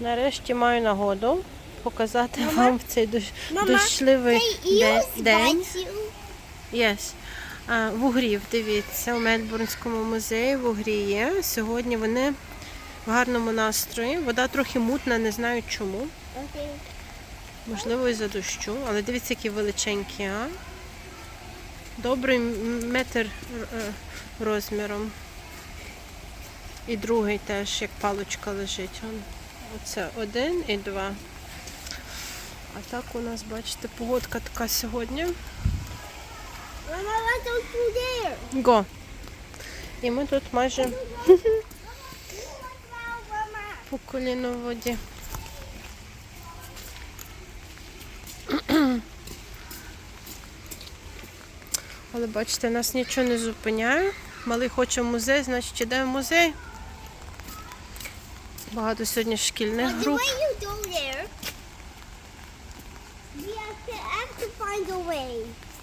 Нарешті маю нагоду показати Мама? вам в цей дощ... Мама, дощливий Цей де- день. Yes. А, Вугрів, дивіться, у Мельбурнському музеї вугрі є. Сьогодні вони в гарному настрої. Вода трохи мутна, не знаю чому. Можливо, і за дощу, але дивіться, які величенькі, а? Добрий метр е, розміром. І другий теж, як паличка лежить. Оце один і два. А так у нас, бачите, погодка така сьогодні. Го. І ми тут майже по коліно в воді. Але бачите, нас нічого не зупиняє. Малий хоче в музей, значить іде в музей. Багато сьогодні шкільних груп.